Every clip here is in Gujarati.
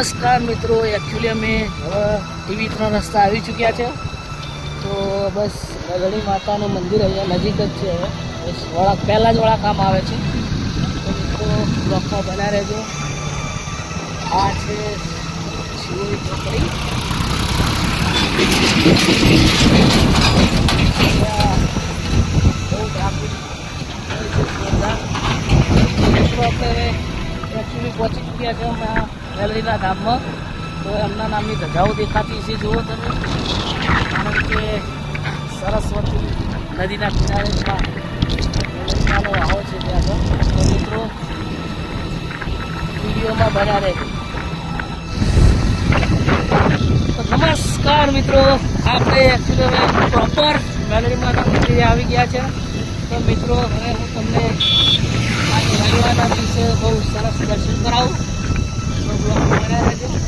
નમસ્કાર મિત્રો એકચ્યુઅલી અમે હવે ટીવી ત્રણ રસ્તા આવી ચૂક્યા છે. તો બસ ગઢડી માતાનું મંદિર અહીંયા નજીક જ છે બસ વળાક પહેલાં જ વળાક કામ આવે છે. તો મિત્રો બ્લોકમાં બના રહેજો. આ છે શિવની ચોકડી આપણે એકચ્યુઅલી પહોંચી ચૂક્યા છે અમે ગેલેરીના ધામમાં તો એમના નામની ધજાઓ દેખાતી છે, જુઓ તમે. કારણ કે સરસ્વતી નદીના કિનારે ત્યાં આવો છે ત્યાં તો. મિત્રો, વિડીયોમાં બન્યા રહે નમસ્કાર મિત્રો, આપણે એકચ્યુઅલી હવે પ્રોપર ગેલેરીમાં મંદિરે આવી ગયા છે. તો મિત્રો, હવે હું તમને આ રવિવારના દિવસે બહુ સરસ દર્શન કરાવું. over on the one edge.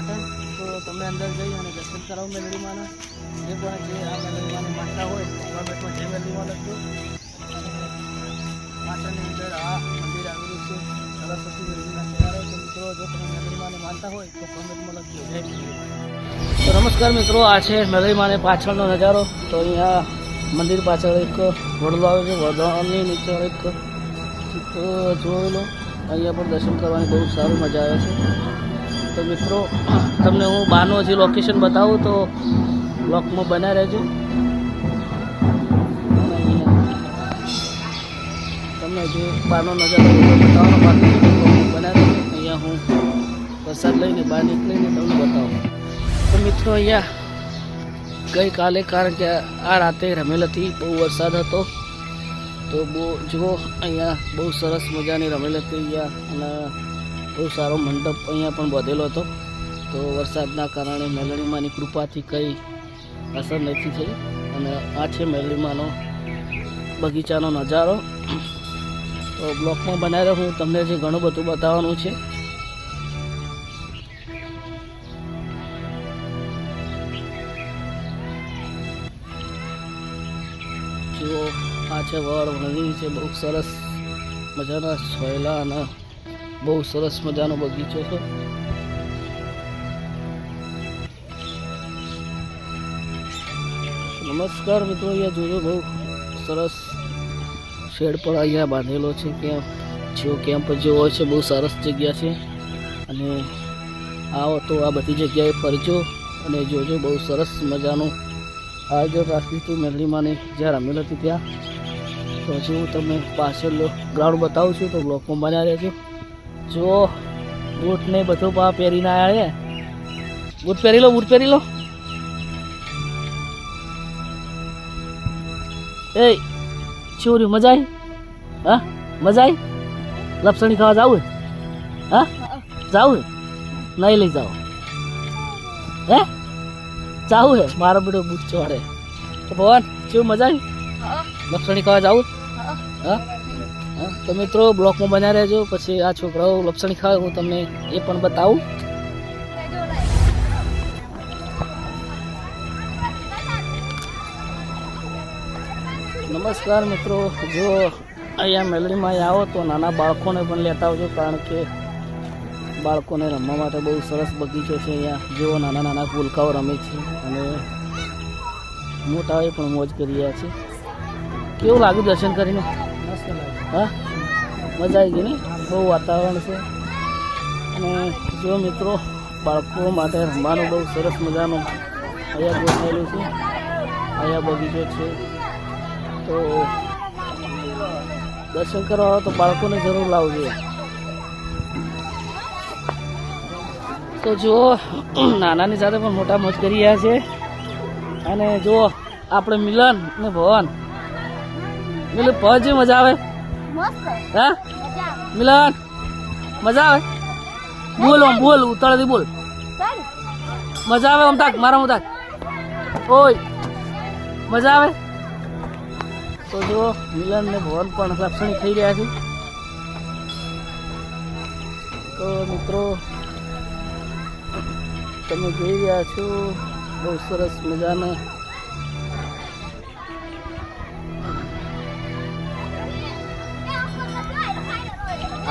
Patan તો તમે અંદર જઈ અને દર્શન કરાવો મેલડીમાના. જે પણ જે આ મેલડીમાને માનતા હોય ગવર્મેન્ટમાં જે મેલડીમાં લખજો. પાટણની અંદર આ મંદિર આવેલું છે. સરસ્વતી મેલડીના કિનારે. તો મિત્રો, જો તમે મેલડીમાને માનતા હોય, તો કોમેન્ટમાં લખજો. જય તો નમસ્કાર મિત્રો, આ છે મેલડીમાને પાછળનો નજારો. તો અહીંયા મંદિર પાછળ એક વડલો આવે છે. વડલાની નીચે એક ચિત્ર જોયેલો. અહીંયા પણ દર્શન કરવાની બહુ સારું મજા આવે છે. તો મિત્રો, તમને હું બહારનું હજી લોકેશન બતાવું તો બ્લોકમાં બના રહેજો. તમને જો બહારનો નજારો બતાવો બાકી બના રહેજો. અહીંયા હું વરસાદ લઈને બહાર નીકળીને તમને બતાવું. તો મિત્રો, અહીંયા ગઈકાલે કારણ કે આ રાતે રમેલ હતી, બહુ વરસાદ હતો. તો બહુ જુઓ, અહીંયા બહુ સરસ મજાની રમેલ હતી. અહીંયા અને બહુ સારો મંડપ અહીંયા પણ બાંધેલો હતો. તો વરસાદના કારણે મેલડીમાની કૃપાથી કંઈ અસર નથી થઈ અને આ છે મેલડીમાનો બગીચાનો નજારો. તો બ્લોકમાં બનાવ્યો હું તમને જે ઘણું બધું બતાવવાનું છે. જુઓ, આ છે વડ વણી છે, બહુ સરસ મજાના છોયલા અને બહુ સરસ મજાનો બગીચો છે. નમસ્કાર મિત્રો, અહીંયા જોજો બહુ સરસ શેડ પણ અહીંયા બાંધેલો છે કેમ્પ જેવો કેમ્પ જેવો છે, બહુ સરસ જગ્યા છે. અને આવો તો આ બધી જગ્યાએ ફરજો અને જોજો બહુ સરસ મજાનું આયોજન રાખ્યું હતું મેરડીમાંની જ્યાં રમેલ હતી ત્યાં. તો હજી હું તમને પાછળ ગ્રાઉન્ડ બતાવું છું, તો બ્લોકમાં બન્યા રહેજો. જો બૂટ ને બધું પા પહેરીને આવ્યા છે બૂટ પહેરી લો બૂટ પહેરી લો. એ શું મજા આવી હા મજા આવી લપસણી ખાવા જાવું હા? જાવું નહીં લઈ જાઓ હે? જાવું હે? મારો બેટો બૂટ ચોડે તો ભગવાન શું મજા આવી લપસણી ખાવા જાવું? હા? તો મિત્રો, બ્લોકમાં બન્યા રહેજો. પછી આ છોકરાઓ લપસણી ખાવે હું તમને એ પણ બતાવું. નમસ્કાર મિત્રો, જો અહીંયા મેલડીમાં આવો તો નાના બાળકોને પણ લેતા આવજો, કારણ કે બાળકોને રમવા માટે બહુ સરસ બગીચો છે અહીંયા. જેઓ નાના નાના ફૂલકાઓ રમે છે અને મોટાઓએ પણ મોજ કરી રહ્યા છે. કેવું લાગ્યું દર્શન કરીને? હા? મજા આવી ગઈ ને? બહુ વાતાવરણ છે. અને જો મિત્રો, બાળકો માટે રમવાનું બહુ સરસ મજાનું અહીંયા ગોઠવેલું છે. અહીંયા બગીચો છે. તો દર્શન કરવા તો બાળકોને જરૂર લાવજો. તો જુઓ, નાનાની સાથે પણ મોટા મોજ કરી રહ્યા છે. અને જુઓ, આપણે મિલન ને ભવન. મિલન પહોંચી મજા આવે? હા? મિલન મજા આવે? બોલ આમ બોલ ઉતાળાથી બોલ. મજા આવે આમ તાક મારા તાક ઓય મજા આવે? તો જુઓ મિલન ને ભવન પણ લાક્ષણિક થઈ રહ્યા છે. તો મિત્રો તમે જોઈ રહ્યા છો બહુ સરસ મજાના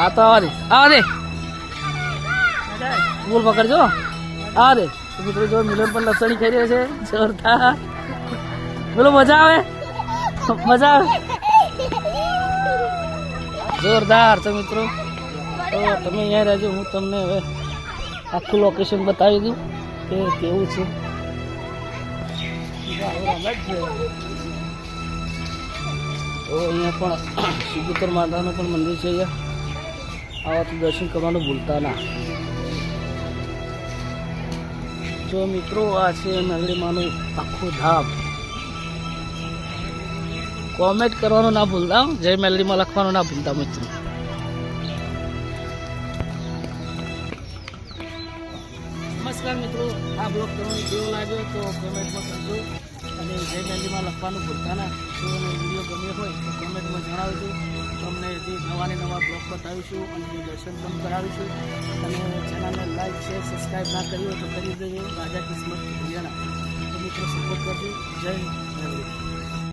આ તો આવા દે. આવા દે. બોલ પકડજો. દે. તો મિત્રો, જો મિલન પણ લસણી ખાઈ રહ્યો છે. જોરદાર. બોલો, મજા આવે? મજા આવે? જોરદાર છે મિત્રો. તો તમે અહીંયા રહેજો. હું તમને હવે આખું લોકેશન બતાવી દઉં કે કેવું છે. તો અહીંયા પણ સિદ્ધેશ્વર માતાનું પણ મંદિર છે અહીંયા. આવા તો દર્શન કરવાનું ભૂલતા ના. જો મિત્રો, આ છે મેલડીમાનું આખું ધામ. કોમેન્ટ કરવાનું ના ભૂલતા જય મેલડીમાં લખવાનું ના ભૂલતા મિત્રો. નમસ્કાર મિત્રો, આ બ્લોગ તમને કેવો લાગ્યો તો કોમેન્ટમાં કરજો અને જય મેલડીમાં લખવાનું ભૂલતા ના, જો વીડિયો ગમ્યો હોય તો કોમેન્ટમાં જણાવજો. જે નવા ને નવા બ્લોગ બતાવીશું અને દર્શન પણ કરાવીશું. અને ચેનલને લાઈક શેર સબસ્ક્રાઈબ ના કરી તો કરી દેજો. રાજા કિસ્મત હરિયાણા તો મિત્રો સપોર્ટ કરજો. જય